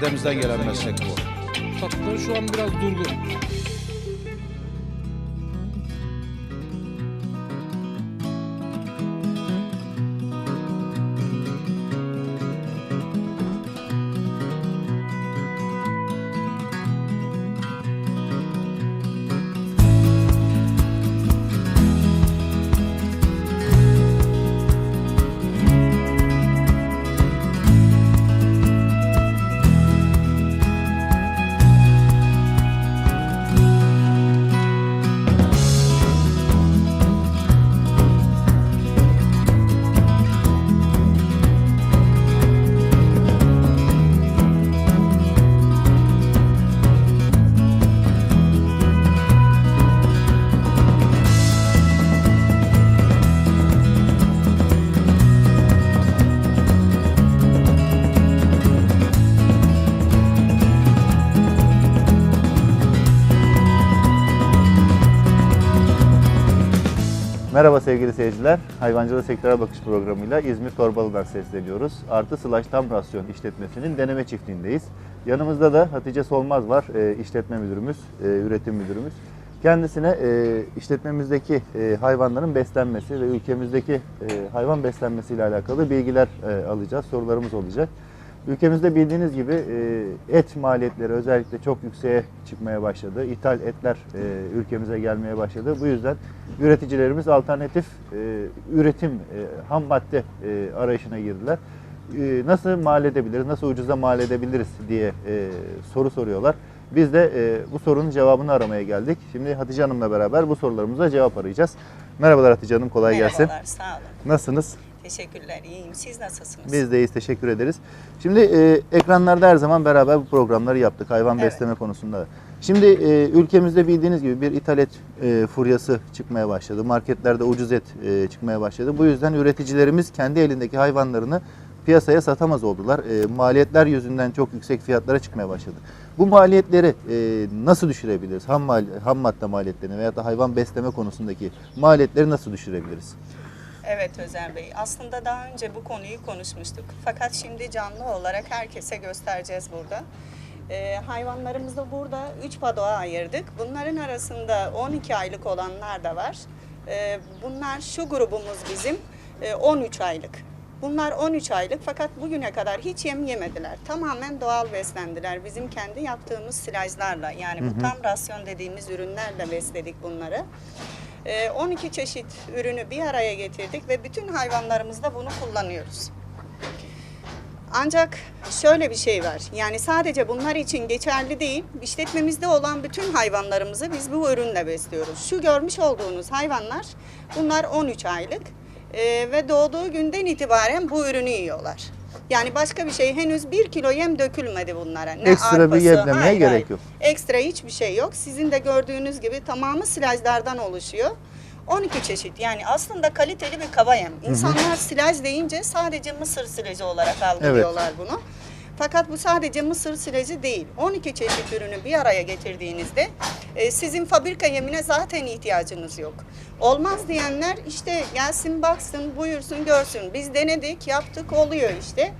dedemizden gelen meslek bu. Satışları şu an biraz durgun. Merhaba sevgili seyirciler. Hayvancılık Sektörel Bakış programıyla İzmir Torbalı'dan sesleniyoruz. Artı Slash Tam Rasyon işletmesinin deneme çiftliğindeyiz. Yanımızda da Hatice Solmaz var, e, işletme müdürümüz, e, üretim müdürümüz. Kendisine e, işletmemizdeki hayvanların beslenmesi ve ülkemizdeki e, hayvan beslenmesiyle alakalı bilgiler alacağız, sorularımız olacak. Ülkemizde bildiğiniz gibi et maliyetleri özellikle çok yükseğe çıkmaya başladı. İthal etler ülkemize gelmeye başladı. Bu yüzden üreticilerimiz alternatif e, üretim, e, ham madde e, arayışına girdiler. E, Nasıl mal edebiliriz, nasıl ucuza mal edebiliriz diye e, soru soruyorlar. Biz de e, bu sorunun cevabını aramaya geldik. Şimdi Hatice Hanım'la beraber bu sorularımıza cevap arayacağız. Merhabalar Hatice Hanım, kolay gelsin. Merhabalar, sağ olun. Nasılsınız? Teşekkürler, iyiyim. Siz nasılsınız? Biz de iyiyiz, teşekkür ederiz. Şimdi e, ekranlarda her zaman beraber bu programları yaptık hayvan Evet. besleme konusunda. Şimdi e, ülkemizde bildiğiniz gibi bir ithal et e, furyası çıkmaya başladı. Marketlerde ucuz et e, çıkmaya başladı. Bu yüzden üreticilerimiz kendi elindeki hayvanlarını piyasaya satamaz oldular. E, maliyetler yüzünden çok yüksek fiyatlara çıkmaya başladı. Bu maliyetleri e, nasıl düşürebiliriz? Ham, mal, ham madde maliyetlerini veya da hayvan besleme konusundaki maliyetleri nasıl düşürebiliriz? Evet Özer Bey, aslında daha önce bu konuyu konuşmuştuk. Fakat şimdi canlı olarak herkese göstereceğiz burada. Ee, hayvanlarımızı burada 3 padoğa ayırdık. Bunların arasında 12 aylık olanlar da var. Ee, bunlar şu grubumuz bizim e, 13 aylık. Bunlar 13 aylık fakat bugüne kadar hiç yem yemediler. Tamamen doğal beslendiler. Bizim kendi yaptığımız silajlarla yani bu tam rasyon dediğimiz ürünlerle besledik bunları. Ee, 12 çeşit ürünü bir araya getirdik ve bütün hayvanlarımızda bunu kullanıyoruz. Ancak şöyle bir şey var. Yani sadece bunlar için geçerli değil. İşletmemizde olan bütün hayvanlarımızı biz bu ürünle besliyoruz. Şu görmüş olduğunuz hayvanlar bunlar 13 aylık Ee, ve doğduğu günden itibaren bu ürünü yiyorlar. Yani başka bir şey henüz bir kilo yem dökülmedi bunlara. Ne Ekstra bir arpası, yemlemeye hayır, gerek hayır. yok. Ekstra hiçbir şey yok. Sizin de gördüğünüz gibi tamamı silajlardan oluşuyor. 12 çeşit yani aslında kaliteli bir kaba yem. İnsanlar silaj deyince sadece mısır silajı olarak algılıyorlar bunu. Fakat bu sadece mısır silajı değil. 12 çeşit ürünü bir araya getirdiğinizde e, sizin fabrika yemine zaten ihtiyacınız yok. Olmaz diyenler işte gelsin baksın buyursun görsün. Biz denedik yaptık oluyor işte.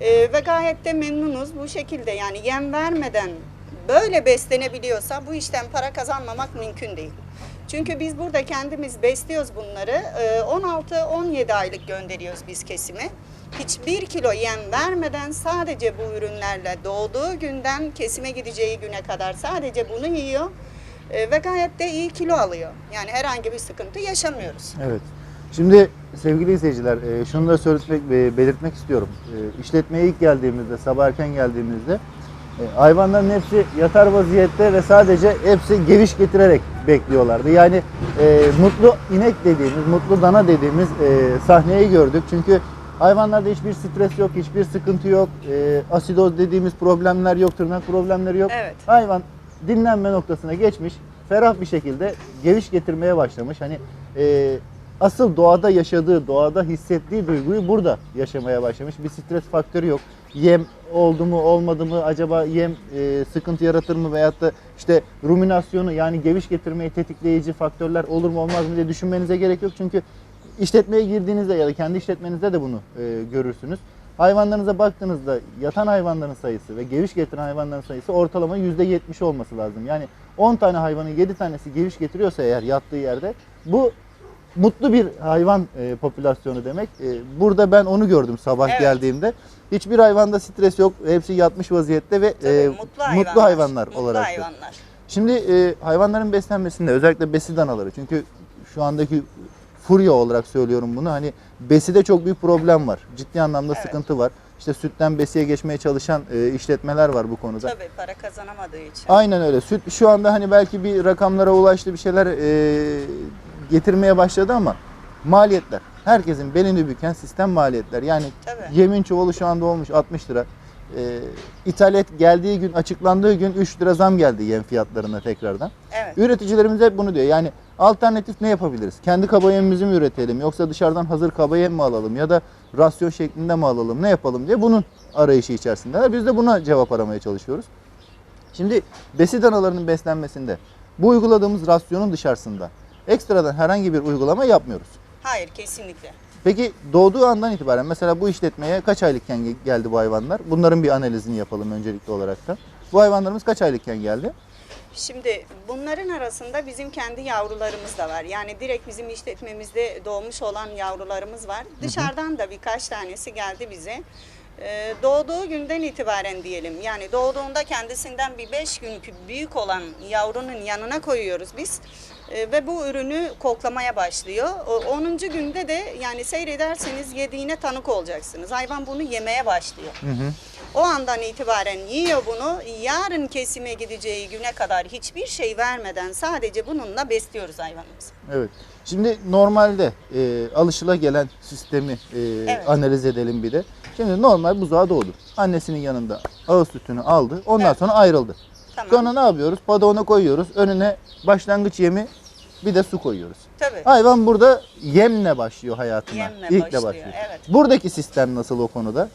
E, ve gayet de memnunuz bu şekilde yani yem vermeden böyle beslenebiliyorsa bu işten para kazanmamak mümkün değil. Çünkü biz burada kendimiz besliyoruz bunları. Ee, 16-17 aylık gönderiyoruz biz kesime. Hiçbir kilo yem vermeden sadece bu ürünlerle doğduğu günden kesime gideceği güne kadar sadece bunu yiyor. Ee, ve gayet de iyi kilo alıyor. Yani herhangi bir sıkıntı yaşamıyoruz. Evet. Şimdi sevgili izleyiciler e, şunu da söylemek ve belirtmek istiyorum. E, İşletmeye ilk geldiğimizde, sabah erken geldiğimizde e, hayvanların hepsi yatar vaziyette ve sadece hepsi geviş getirerek bekliyorlardı. Yani e, mutlu inek dediğimiz, mutlu dana dediğimiz e, sahneyi gördük. Çünkü hayvanlarda hiçbir stres yok, hiçbir sıkıntı yok. E, asidoz dediğimiz problemler yok, tırnak problemleri yok. Evet. Hayvan dinlenme noktasına geçmiş, ferah bir şekilde geviş getirmeye başlamış. Hani e, asıl doğada yaşadığı, doğada hissettiği duyguyu burada yaşamaya başlamış. Bir stres faktörü yok. Yem oldu mu, olmadı mı, acaba yem e, sıkıntı yaratır mı veyahut da işte ruminasyonu yani geviş getirmeyi tetikleyici faktörler olur mu olmaz mı diye düşünmenize gerek yok. Çünkü işletmeye girdiğinizde ya da kendi işletmenizde de bunu e, görürsünüz. hayvanlarınıza baktığınızda yatan hayvanların sayısı ve geviş getiren hayvanların sayısı ortalama %70 olması lazım. Yani 10 tane hayvanın 7 tanesi geviş getiriyorsa eğer yattığı yerde bu mutlu bir hayvan e, popülasyonu demek. E, burada ben onu gördüm sabah Evet. geldiğimde. Hiçbir hayvanda stres yok. Hepsi yatmış vaziyette ve Tabii, e, mutlu hayvanlar. mutlu olarak. da. hayvanlar. Şimdi e, hayvanların beslenmesinde özellikle besi danaları çünkü şu andaki furya olarak söylüyorum bunu hani beside çok büyük problem var. Ciddi anlamda Evet. sıkıntı var. İşte sütten besiye geçmeye çalışan e, işletmeler var bu konuda. Tabii para kazanamadığı için. Aynen öyle. Süt şu anda hani belki bir rakamlara ulaştı bir şeyler e, getirmeye başladı ama maliyetler. Herkesin belini büken sistem maliyetler. Yani Tabii. yemin çuvalı şu anda olmuş 60 lira. E, ithalat geldiği gün açıklandığı gün 3 lira zam geldi yem fiyatlarına tekrardan. Evet. Üreticilerimiz hep bunu diyor. Yani alternatif ne yapabiliriz? Kendi kaba yemimizi mi üretelim yoksa dışarıdan hazır kaba yem mi alalım ya da rasyon şeklinde mi alalım ne yapalım diye bunun arayışı içerisindeler. Biz de buna cevap aramaya çalışıyoruz. Şimdi besi danalarının beslenmesinde bu uyguladığımız rasyonun dışarısında ekstradan herhangi bir uygulama yapmıyoruz. Hayır kesinlikle. Peki doğduğu andan itibaren mesela bu işletmeye kaç aylıkken ge- geldi bu hayvanlar? Bunların bir analizini yapalım öncelikli olarak da. Bu hayvanlarımız kaç aylıkken geldi? Şimdi bunların arasında bizim kendi yavrularımız da var. Yani direkt bizim işletmemizde doğmuş olan yavrularımız var. Dışarıdan da birkaç tanesi geldi bize. Ee, doğduğu günden itibaren diyelim. Yani doğduğunda kendisinden bir 5 gün büyük olan yavrunun yanına koyuyoruz biz. Ee, ve bu ürünü koklamaya başlıyor. O 10. günde de yani seyrederseniz yediğine tanık olacaksınız. Hayvan bunu yemeye başlıyor. O andan itibaren yiyor bunu. Yarın kesime gideceği güne kadar hiçbir şey vermeden sadece bununla besliyoruz hayvanımızı. Evet. Şimdi normalde e, alışıla sistemi e, Evet. analiz edelim bir de. Şimdi normal buzağı doğdu. Annesinin yanında ağız sütünü aldı. Ondan Evet. sonra ayrıldı. Tamam. Sonra ne yapıyoruz? Padoğuna koyuyoruz. Önüne başlangıç yemi bir de su koyuyoruz. Tabii. Hayvan burada yemle başlıyor hayatına. Yemle İlk de başlıyor, başlıyor. evet. Buradaki sistem nasıl o konuda?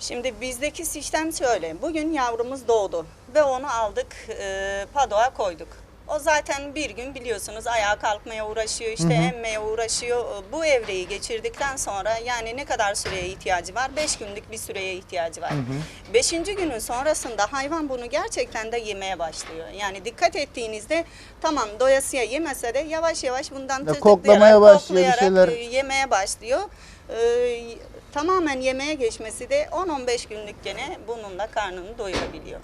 Şimdi bizdeki sistem şöyle. Bugün yavrumuz doğdu ve onu aldık e, padoğa koyduk. O zaten bir gün biliyorsunuz ayağa kalkmaya uğraşıyor, işte emmeye uğraşıyor. Bu evreyi geçirdikten sonra yani ne kadar süreye ihtiyacı var? Beş günlük bir süreye ihtiyacı var. Beşinci günün sonrasında hayvan bunu gerçekten de yemeye başlıyor. Yani dikkat ettiğinizde tamam doyasıya yemese de yavaş yavaş bundan Ya tırtıklayarak, koklamaya başlıyor, koklayarak, şeyler. e, yemeye başlıyor. Ee, tamamen yemeğe geçmesi de 10-15 günlük gene bununla karnını doyurabiliyor.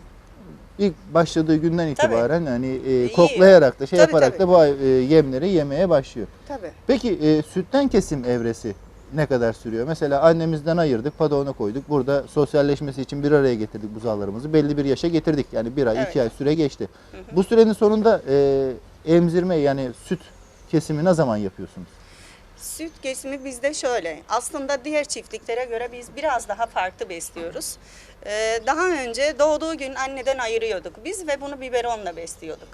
İlk başladığı günden Tabii. itibaren hani e, koklayarak da şey Tabii, yaparak tabii. da bu e, yemleri yemeye başlıyor. Tabii. Peki e, sütten kesim evresi ne kadar sürüyor? Mesela annemizden ayırdık, padoğuna koyduk. Burada sosyalleşmesi için bir araya getirdik buzağlarımızı. Belli bir yaşa getirdik. Yani bir ay, Evet. iki ay süre geçti. Bu sürenin sonunda e, emzirme yani süt kesimi ne zaman yapıyorsunuz? Süt kesimi bizde şöyle. Aslında diğer çiftliklere göre biz biraz daha farklı besliyoruz. Ee, daha önce doğduğu gün anneden ayırıyorduk biz ve bunu biberonla besliyorduk.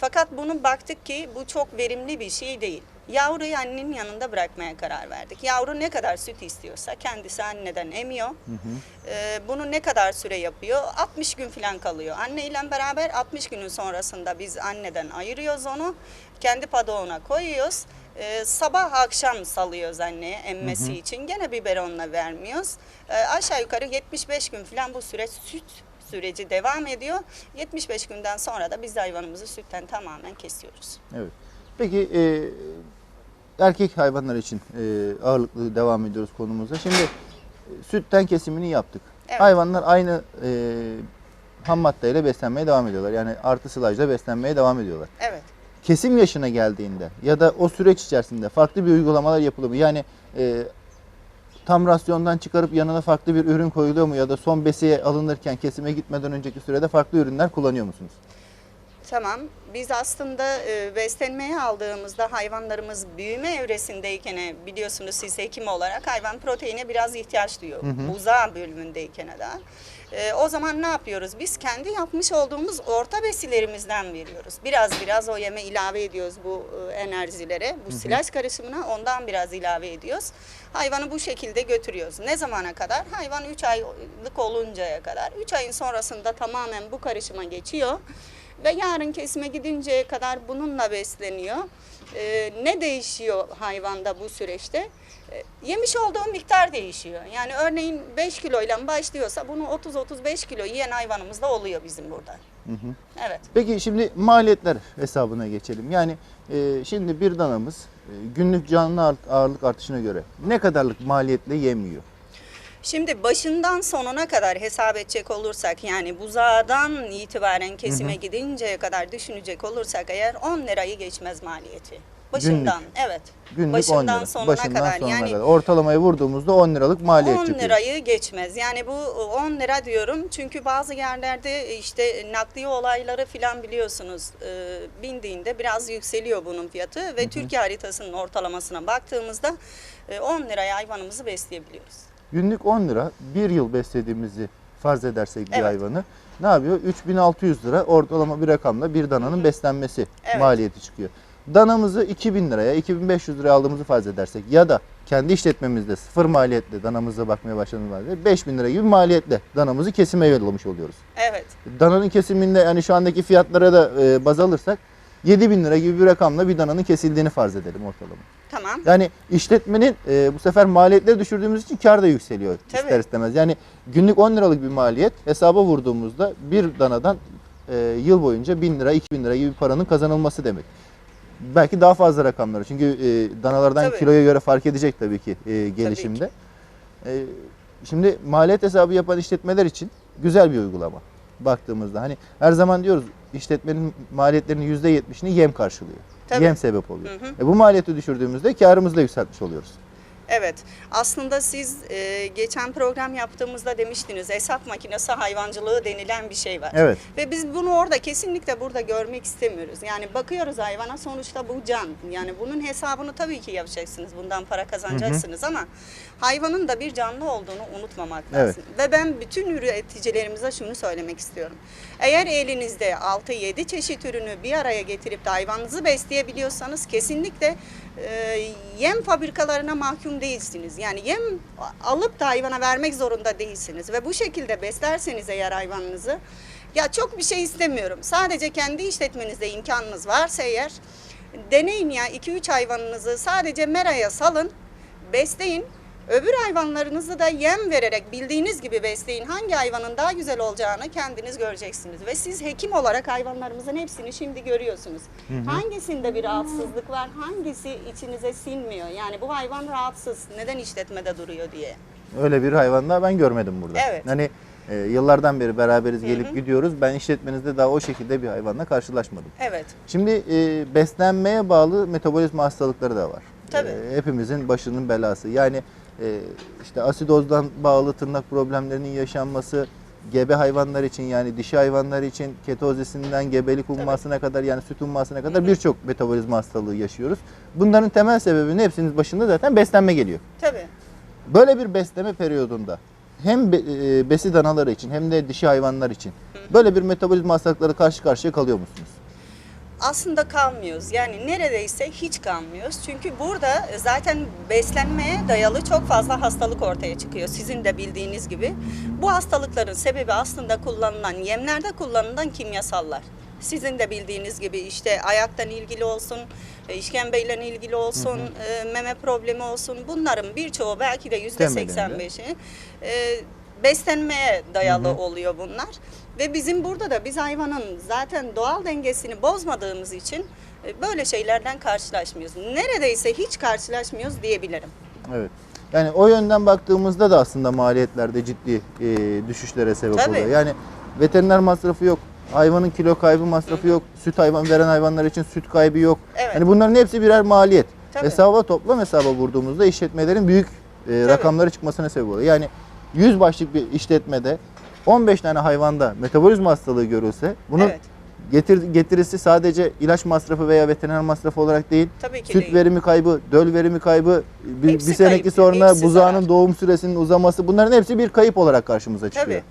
Fakat bunu baktık ki bu çok verimli bir şey değil. Yavruyu annenin yanında bırakmaya karar verdik. Yavru ne kadar süt istiyorsa kendisi anneden emiyor. Ee, bunu ne kadar süre yapıyor? 60 gün falan kalıyor. Anne ile beraber 60 günün sonrasında biz anneden ayırıyoruz onu. Kendi padoğuna koyuyoruz. Ee, sabah akşam salıyoruz anneye emmesi için. Gene biberonla vermiyoruz. Ee, aşağı yukarı 75 gün falan bu süreç süt süreci devam ediyor. 75 günden sonra da biz hayvanımızı sütten tamamen kesiyoruz. Evet. Peki e, erkek hayvanlar için e, ağırlıklı devam ediyoruz konumuza. Şimdi e, sütten kesimini yaptık. Evet. Hayvanlar aynı e, ham maddeyle beslenmeye devam ediyorlar. Yani artı sılajla beslenmeye devam ediyorlar. Evet. Kesim yaşına geldiğinde ya da o süreç içerisinde farklı bir uygulamalar yapılıyor mu? Yani e, tam rasyondan çıkarıp yanına farklı bir ürün koyuluyor mu ya da son besiye alınırken kesime gitmeden önceki sürede farklı ürünler kullanıyor musunuz? Tamam. Biz aslında e, beslenmeye aldığımızda hayvanlarımız büyüme evresindeyken e, biliyorsunuz siz hekim olarak hayvan proteine biraz ihtiyaç duyuyor. Buzağı bölümündeyken de. E, o zaman ne yapıyoruz? Biz kendi yapmış olduğumuz orta besilerimizden veriyoruz. Biraz biraz o yeme ilave ediyoruz bu e, enerjilere. Bu silaj karışımına ondan biraz ilave ediyoruz. Hayvanı bu şekilde götürüyoruz. Ne zamana kadar? Hayvan 3 aylık oluncaya kadar. 3 ayın sonrasında tamamen bu karışıma geçiyor. Ve yarın kesime gidinceye kadar bununla besleniyor. e, ne değişiyor hayvanda bu süreçte? E, yemiş olduğu miktar değişiyor. Yani örneğin 5 kiloyla başlıyorsa bunu 30-35 kilo yiyen hayvanımız da oluyor bizim burada. Evet. Peki şimdi maliyetler hesabına geçelim. Yani e, şimdi bir danamız e, günlük canlı ağırlık artışına göre ne kadarlık maliyetle yemiyor? Şimdi başından sonuna kadar hesap edecek olursak yani buzağdan itibaren kesime gidinceye kadar düşünecek olursak eğer 10 lirayı geçmez maliyeti. Başından evet. Günlük başından 10 lira. sonuna Başından kadar sonuna yani kadar. Ortalamayı vurduğumuzda 10 liralık maliyet 10 çıkıyor. lirayı geçmez. Yani bu 10 lira diyorum çünkü bazı yerlerde işte nakliye olayları filan biliyorsunuz e, bindiğinde biraz yükseliyor bunun fiyatı ve Türkiye haritasının ortalamasına baktığımızda e, 10 liraya hayvanımızı besleyebiliyoruz. Günlük 10 lira bir yıl beslediğimizi farz edersek bir Evet. hayvanı ne yapıyor? 3600 lira ortalama bir rakamla bir dananın beslenmesi Evet. maliyeti çıkıyor. Danamızı 2000 liraya, 2500 liraya aldığımızı farz edersek ya da kendi işletmemizde sıfır maliyetle danamıza bakmaya başladığımız halde 5000 lira gibi maliyetle danamızı kesime yollamış oluyoruz. Evet. Dananın kesiminde yani şu andaki fiyatlara da e, baz alırsak 7000 lira gibi bir rakamla bir dananın kesildiğini farz edelim ortalama. Tamam. Yani işletmenin e, bu sefer maliyetleri düşürdüğümüz için kar da yükseliyor Tabii. ister istemez. Yani günlük 10 liralık bir maliyet hesaba vurduğumuzda bir danadan e, yıl boyunca 1000 lira 2000 lira gibi bir paranın kazanılması demek. Belki daha fazla rakamları çünkü e, danalardan Tabii. kiloya göre fark edecek tabii ki e, gelişimde. E, şimdi maliyet hesabı yapan işletmeler için güzel bir uygulama baktığımızda. Hani her zaman diyoruz işletmenin maliyetlerinin %70'ini yem karşılıyor. Tabii. Yem sebep oluyor. Hı hı. E, bu maliyeti düşürdüğümüzde karımızı da yükseltmiş oluyoruz. Evet. Aslında siz e, geçen program yaptığımızda demiştiniz hesap makinesi hayvancılığı denilen bir şey var. Evet. Ve biz bunu orada kesinlikle burada görmek istemiyoruz. Yani bakıyoruz hayvana sonuçta bu can. Yani bunun hesabını tabii ki yapacaksınız. Bundan para kazanacaksınız ama hayvanın da bir canlı olduğunu unutmamak Evet. lazım. Ve ben bütün üreticilerimize şunu söylemek istiyorum. Eğer elinizde 6-7 çeşit ürünü bir araya getirip de hayvanınızı besleyebiliyorsanız kesinlikle yem fabrikalarına mahkum değilsiniz. Yani yem alıp da hayvana vermek zorunda değilsiniz. Ve bu şekilde beslerseniz eğer hayvanınızı ya çok bir şey istemiyorum. Sadece kendi işletmenizde imkanınız varsa eğer deneyin ya 2-3 hayvanınızı sadece meraya salın, besleyin. Öbür hayvanlarınızı da yem vererek bildiğiniz gibi besleyin. Hangi hayvanın daha güzel olacağını kendiniz göreceksiniz. Ve siz hekim olarak hayvanlarımızın hepsini şimdi görüyorsunuz. Hangisinde bir rahatsızlık var, hangisi içinize sinmiyor? Yani bu hayvan rahatsız, neden işletmede duruyor diye. Öyle bir hayvan daha ben görmedim burada. Evet. Hani e, yıllardan beri beraberiz gelip gidiyoruz. Ben işletmenizde daha o şekilde bir hayvanla karşılaşmadım. Evet, Şimdi e, beslenmeye bağlı metabolizma hastalıkları da var. Tabii. E, hepimizin başının belası. Yani işte asidozdan bağlı tırnak problemlerinin yaşanması, gebe hayvanlar için yani dişi hayvanlar için ketozisinden gebelik ummasına kadar yani süt ummasına kadar birçok metabolizma hastalığı yaşıyoruz. Bunların temel sebebinin hepsinin başında zaten beslenme geliyor. tabii. Böyle bir besleme periyodunda hem e, besi danaları için hem de dişi hayvanlar için böyle bir metabolizma hastalıkları karşı karşıya kalıyor musunuz? Aslında kalmıyoruz. Yani neredeyse hiç kalmıyoruz. Çünkü burada zaten beslenmeye dayalı çok fazla hastalık ortaya çıkıyor. Sizin de bildiğiniz gibi. Bu hastalıkların sebebi aslında kullanılan, yemlerde kullanılan kimyasallar. Sizin de bildiğiniz gibi işte ayaktan ilgili olsun, e, işkembeyle ilgili olsun, e, meme problemi olsun. Bunların birçoğu belki de yüzde Temelinde. 85'i e, beslenmeye dayalı oluyor bunlar. Ve bizim burada da biz hayvanın zaten doğal dengesini bozmadığımız için e, böyle şeylerden karşılaşmıyoruz. Neredeyse hiç karşılaşmıyoruz diyebilirim. Evet. Yani o yönden baktığımızda da aslında maliyetlerde ciddi e, düşüşlere sebep Tabii. oluyor. Yani veteriner masrafı yok. Hayvanın kilo kaybı masrafı yok. Süt hayvan veren hayvanlar için süt kaybı yok. Evet. Hani bunların hepsi birer maliyet. Tabii. Hesaba toplam hesaba vurduğumuzda işletmelerin büyük e, rakamları çıkmasına sebep oluyor. Yani 100 başlık bir işletmede 15 tane hayvanda metabolizma hastalığı görülse bunun Evet. getir, getirisi sadece ilaç masrafı veya veteriner masrafı olarak değil. Tabii ki Süt değil. verimi kaybı, döl verimi kaybı, bir, Hepsi bir seneki kayıp, sonra buzağının zarar. doğum süresinin uzaması bunların hepsi bir kayıp olarak karşımıza çıkıyor. Tabii.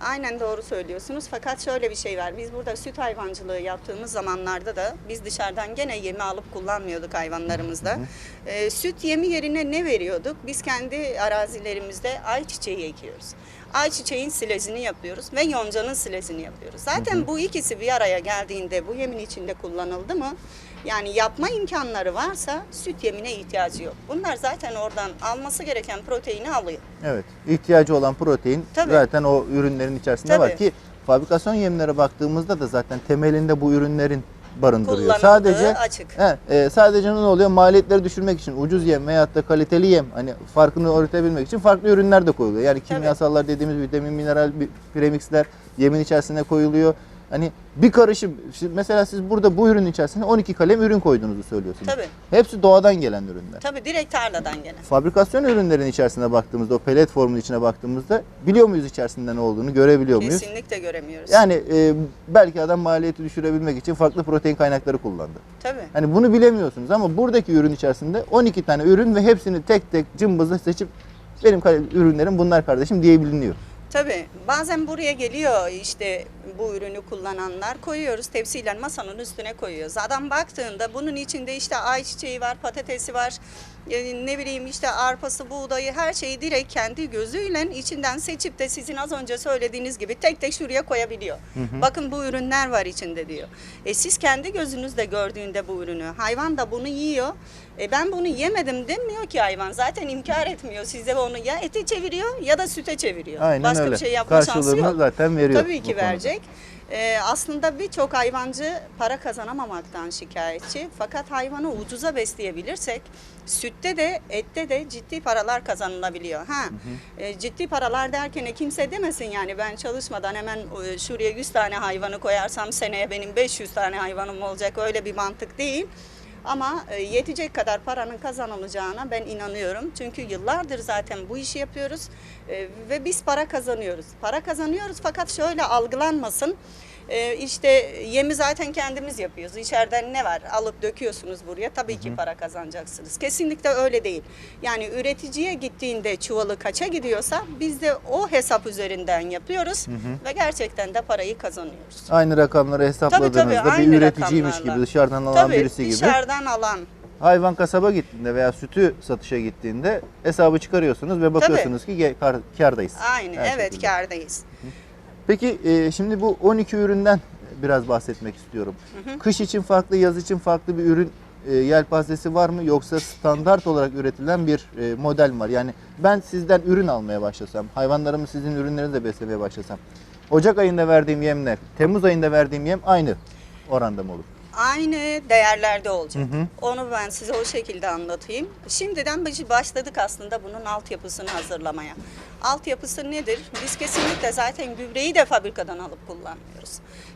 Aynen doğru söylüyorsunuz. Fakat şöyle bir şey var. Biz burada süt hayvancılığı yaptığımız zamanlarda da biz dışarıdan gene yemi alıp kullanmıyorduk hayvanlarımızda. Ee, süt yemi yerine ne veriyorduk? Biz kendi arazilerimizde ayçiçeği ekiyoruz. Ayçiçeğin silezini yapıyoruz ve yoncanın silezini yapıyoruz. Zaten bu ikisi bir araya geldiğinde bu yemin içinde kullanıldı mı Yani yapma imkanları varsa süt yemine ihtiyacı yok. Bunlar zaten oradan alması gereken proteini alıyor. Evet. İhtiyacı olan protein Tabii. zaten o ürünlerin içerisinde var Tabii. ki fabrikasyon yemlere baktığımızda da zaten temelinde bu ürünlerin barındırıyor. Kullanıldığı Sadece açık. He, e, sadece ne oluyor? Maliyetleri düşürmek için ucuz yem veyahut da kaliteli yem hani farkını öğretebilmek için farklı ürünler de koyuluyor. Yani kimyasallar dediğimiz vitamin, mineral, premixler yemin içerisine koyuluyor. Hani bir karışım mesela siz burada bu ürünün içerisine 12 kalem ürün koyduğunuzu söylüyorsunuz. Tabii. Hepsi doğadan gelen ürünler. Tabii direkt tarladan gelen. Fabrikasyon ürünlerin içerisine baktığımızda, o pelet formunun içine baktığımızda biliyor muyuz içerisinde ne olduğunu, görebiliyor muyuz? Kesinlikle göremiyoruz. Yani e, belki adam maliyeti düşürebilmek için farklı protein kaynakları kullandı. Tabii. Hani bunu bilemiyorsunuz ama buradaki ürün içerisinde 12 tane ürün ve hepsini tek tek cımbızla seçip benim ürünlerim bunlar kardeşim diyebiliniyor. Tabii. Bazen buraya geliyor işte bu ürünü kullananlar koyuyoruz tepsiyle masanın üstüne koyuyoruz. Adam baktığında bunun içinde işte ayçiçeği var, patatesi var, e, ne bileyim işte arpası, buğdayı her şeyi direkt kendi gözüyle içinden seçip de sizin az önce söylediğiniz gibi tek tek şuraya koyabiliyor. Bakın bu ürünler var içinde diyor. E siz kendi gözünüzle gördüğünde bu ürünü hayvan da bunu yiyor. E ben bunu yemedim demiyor ki hayvan. Zaten inkar etmiyor. Size onu ya ete çeviriyor ya da süte çeviriyor. Aynen Başka öyle. bir şey yapma şansı yok. zaten veriyor Tabii ki konuda. Ee, aslında birçok hayvancı para kazanamamaktan şikayetçi. Fakat hayvanı ucuza besleyebilirsek sütte de ette de ciddi paralar kazanılabiliyor. Ha, e, ciddi paralar derken e, kimse demesin yani ben çalışmadan hemen e, şuraya 100 tane hayvanı koyarsam seneye benim 500 tane hayvanım olacak öyle bir mantık değil. Ama e, yetecek kadar paranın kazanılacağına ben inanıyorum. Çünkü yıllardır zaten bu işi yapıyoruz e, ve biz para kazanıyoruz. Para kazanıyoruz fakat şöyle algılanmasın. E, işte yemi zaten kendimiz yapıyoruz. İçeriden ne var? Alıp döküyorsunuz buraya. Tabii ki para kazanacaksınız. Kesinlikle öyle değil. Yani üreticiye gittiğinde çuvalı kaça gidiyorsa biz de o hesap üzerinden yapıyoruz ve gerçekten de parayı kazanıyoruz. Aynı rakamları hesapladığınızda tabii, bir aynı üreticiymiş rakamlarla. gibi dışarıdan alan Tabii birisi gibi dışarıdan alan hayvan kasaba gittiğinde veya sütü satışa gittiğinde hesabı çıkarıyorsunuz ve bakıyorsunuz ki ge- kar, kardayız. aynı Her evet şekilde. kârdayız. Peki e, şimdi bu 12 üründen biraz bahsetmek istiyorum. Kış için farklı, yaz için farklı bir ürün e, yelpazesi var mı yoksa standart olarak üretilen bir e, model mi var? Yani ben sizden ürün almaya başlasam, hayvanlarımı sizin ürünlerinizle beslemeye başlasam, Ocak ayında verdiğim yemle Temmuz ayında verdiğim yem aynı oranda mı olur? Aynı değerlerde olacak. Hı hı. Onu ben size o şekilde anlatayım. Şimdiden baş- başladık aslında bunun altyapısını hazırlamaya. Altyapısı nedir? Biz kesinlikle zaten gübreyi de fabrikadan alıp kullanmıyoruz.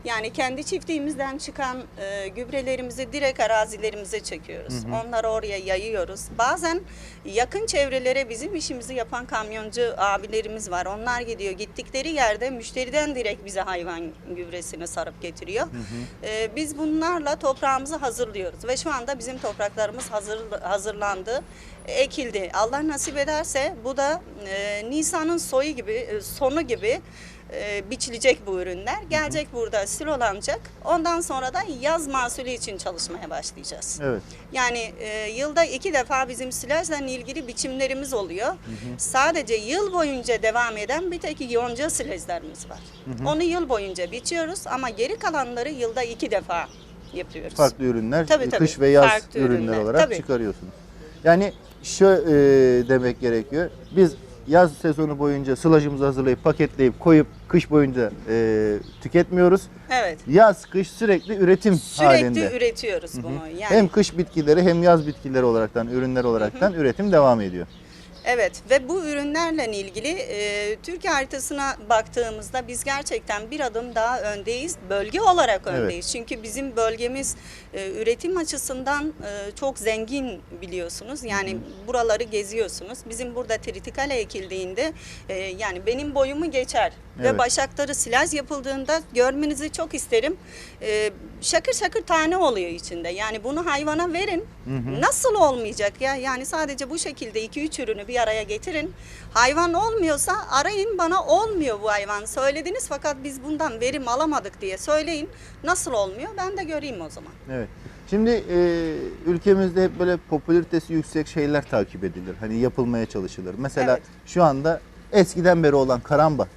Yani kendi çiftliğimizden çıkan e, gübrelerimizi direkt arazilerimize çekiyoruz. Onları oraya yayıyoruz. Bazen yakın çevrelere bizim işimizi yapan kamyoncu abilerimiz var. Onlar gidiyor. Gittikleri yerde müşteriden direkt bize hayvan gübresini sarıp getiriyor. E, biz bunlarla toprağımızı hazırlıyoruz ve şu anda bizim topraklarımız hazır hazırlandı, ekildi. Allah nasip ederse bu da e, Nisan'ın soyu gibi, e, sonu gibi e, biçilecek bu ürünler. Gelecek burada silolanacak. Ondan sonra da yaz mahsulü için çalışmaya başlayacağız. Evet. Yani e, yılda iki defa bizim silajla ilgili biçimlerimiz oluyor. Sadece yıl boyunca devam eden bir tek yonca silajlarımız var. Onu yıl boyunca biçiyoruz ama geri kalanları yılda iki defa yapıyoruz. Farklı ürünler, Tabii, e, tabii. kış ve yaz Farklı ürünler, ürünler, olarak tabii. çıkarıyorsunuz. Yani şöyle demek gerekiyor. Biz yaz sezonu boyunca sılajımızı hazırlayıp paketleyip koyup kış boyunca e, tüketmiyoruz. Evet. Yaz kış sürekli üretim Sürekli halinde. üretiyoruz bunu. Yani Hem kış bitkileri hem yaz bitkileri olaraktan ürünler olaraktan üretim devam ediyor. Evet ve bu ürünlerle ilgili e, Türkiye haritasına baktığımızda biz gerçekten bir adım daha öndeyiz. Bölge olarak Evet. öndeyiz. Çünkü bizim bölgemiz e, üretim açısından e, çok zengin biliyorsunuz. Yani buraları geziyorsunuz. Bizim burada tritikale ekildiğinde e, yani benim boyumu geçer. Evet. Ve başakları silaj yapıldığında görmenizi çok isterim. E, şakır şakır tane oluyor içinde. Yani bunu hayvana verin. Nasıl olmayacak ya? Yani sadece bu şekilde 2-3 ürünü bir araya getirin. Hayvan olmuyorsa arayın bana olmuyor bu hayvan. Söylediniz fakat biz bundan verim alamadık diye söyleyin. Nasıl olmuyor? Ben de göreyim o zaman. Evet. Şimdi e, ülkemizde hep böyle popülaritesi yüksek şeyler takip edilir. Hani yapılmaya çalışılır. Mesela Evet. şu anda eskiden beri olan karamba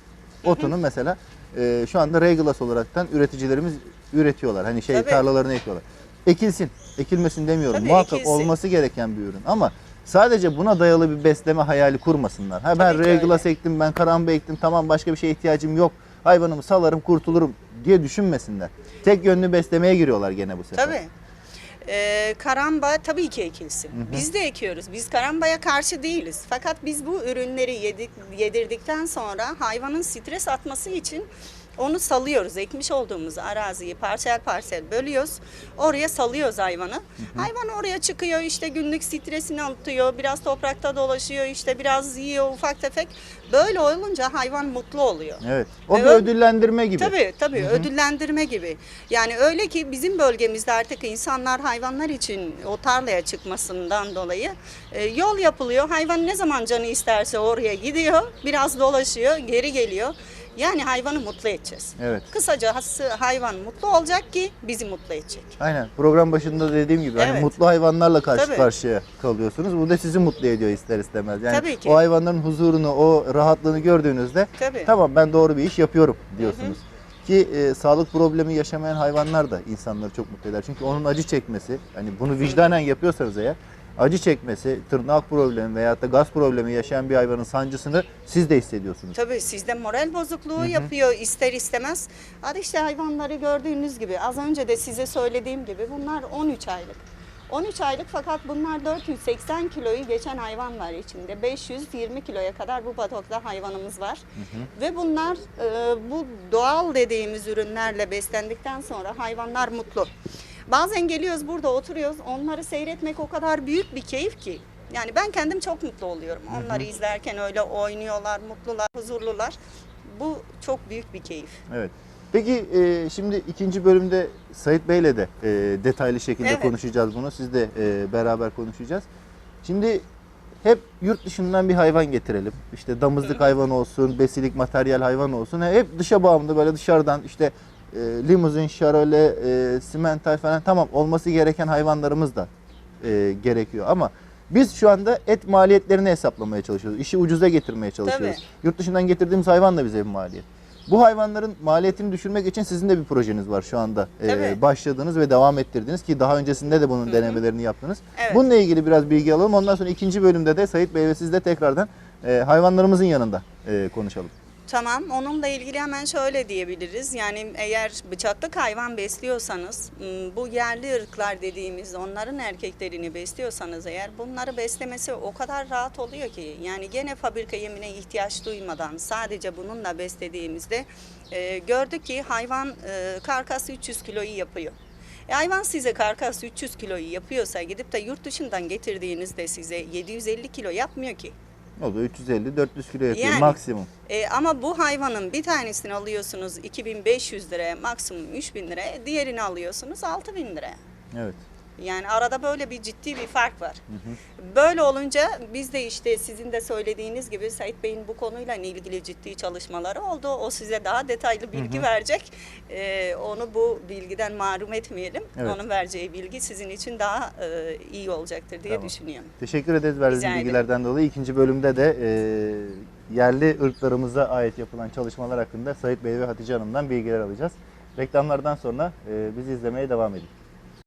otunu mesela e, şu anda Regulas olaraktan üreticilerimiz üretiyorlar. Hani şey Tabii. tarlalarına ekiyorlar. ekilsin. Ekilmesin demiyorum. Tabii, Muhakkak ekilsin. olması gereken bir ürün ama sadece buna dayalı bir besleme hayali kurmasınlar. Ha ben öyle. ektim, ben karamba ektim, tamam başka bir şeye ihtiyacım yok. Hayvanımı salarım, kurtulurum diye düşünmesinler. Tek yönlü beslemeye giriyorlar gene bu sefer. Tabii. Ee, karamba tabii ki ekilsin. Biz de ekiyoruz. Biz karambaya karşı değiliz. Fakat biz bu ürünleri yedik, yedirdikten sonra hayvanın stres atması için onu salıyoruz. Ekmiş olduğumuz araziyi parsel parsel bölüyoruz. Oraya salıyoruz hayvanı. Hayvan oraya çıkıyor işte günlük stresini atıyor. Biraz toprakta dolaşıyor işte biraz yiyor ufak tefek. Böyle olunca hayvan mutlu oluyor. Evet. O bir Evet. ödüllendirme gibi. Tabii tabii ödüllendirme gibi. Yani öyle ki bizim bölgemizde artık insanlar hayvanlar için o tarlaya çıkmasından dolayı e, yol yapılıyor. Hayvan ne zaman canı isterse oraya gidiyor, biraz dolaşıyor, geri geliyor. Yani hayvanı mutlu edeceğiz. Evet. Kısacası hayvan mutlu olacak ki bizi mutlu edecek. Aynen. Program başında dediğim gibi hani Evet. mutlu hayvanlarla karşı Tabii. karşıya kalıyorsunuz. Bu da sizi mutlu ediyor ister istemez. Yani Tabii ki. o hayvanların huzurunu, o rahatlığını gördüğünüzde Tabii. tamam ben doğru bir iş yapıyorum diyorsunuz. Ki e, sağlık problemi yaşamayan hayvanlar da insanları çok mutlu eder. Çünkü onun acı çekmesi, hani bunu vicdanen yapıyorsanız eğer acı çekmesi, tırnak problemi veyahut da gaz problemi yaşayan bir hayvanın sancısını siz de hissediyorsunuz. Tabii sizde moral bozukluğu yapıyor ister istemez. Hadi işte hayvanları gördüğünüz gibi az önce de size söylediğim gibi bunlar 13 aylık. 13 aylık fakat bunlar 480 kiloyu geçen hayvan var içinde. 520 kiloya kadar bu patokta hayvanımız var. Ve bunlar e, bu doğal dediğimiz ürünlerle beslendikten sonra hayvanlar mutlu. Bazen geliyoruz burada oturuyoruz onları seyretmek o kadar büyük bir keyif ki. Yani ben kendim çok mutlu oluyorum. Onları izlerken öyle oynuyorlar, mutlular, huzurlular. Bu çok büyük bir keyif. Evet. Peki e, şimdi ikinci bölümde Sait Bey'le de e, detaylı şekilde Evet. konuşacağız bunu. Siz de e, beraber konuşacağız. Şimdi hep yurt dışından bir hayvan getirelim. İşte damızlık hayvan olsun, besilik materyal hayvan olsun. Hep dışa bağımlı böyle dışarıdan işte e, limuzin, şarole, e, simental falan tamam olması gereken hayvanlarımız da e, gerekiyor. Ama biz şu anda et maliyetlerini hesaplamaya çalışıyoruz. İşi ucuza getirmeye çalışıyoruz. Yurt dışından getirdiğimiz hayvan da bize bir maliyet. Bu hayvanların maliyetini düşürmek için sizin de bir projeniz var şu anda. E, Tabii. başladığınız ve devam ettirdiniz ki daha öncesinde de bunun denemelerini yaptınız. Evet. Bununla ilgili biraz bilgi alalım. Ondan sonra ikinci bölümde de Sayit Bey ve siz de tekrardan e, hayvanlarımızın yanında e, konuşalım. Tamam, onunla ilgili hemen şöyle diyebiliriz. Yani eğer bıçaklık hayvan besliyorsanız, m, bu yerli ırklar dediğimiz onların erkeklerini besliyorsanız eğer bunları beslemesi o kadar rahat oluyor ki. Yani gene fabrika yemine ihtiyaç duymadan sadece bununla beslediğimizde e, gördük ki hayvan e, karkası 300 kiloyu yapıyor. E, hayvan size karkas 300 kiloyu yapıyorsa gidip de yurt dışından getirdiğinizde size 750 kilo yapmıyor ki. O da 350-400 kilo yapıyor Yani. maksimum. E, ama bu hayvanın bir tanesini alıyorsunuz 2500 liraya, maksimum 3000 liraya, diğerini alıyorsunuz 6000 liraya. Evet. Yani arada böyle bir ciddi bir fark var. Böyle olunca biz de işte sizin de söylediğiniz gibi Sait Bey'in bu konuyla ilgili ciddi çalışmaları oldu. O size daha detaylı bilgi verecek. E, onu bu bilgiden mahrum etmeyelim. Evet. Onun vereceği bilgi sizin için daha e, iyi olacaktır diye Tamam. düşünüyorum. Teşekkür ederiz verdiğiniz Rica ederim. bilgilerden dolayı. İkinci bölümde de e, yerli ırklarımıza ait yapılan çalışmalar hakkında Sayit Bey ve Hatice Hanım'dan bilgiler alacağız. Reklamlardan sonra e, bizi izlemeye devam edin.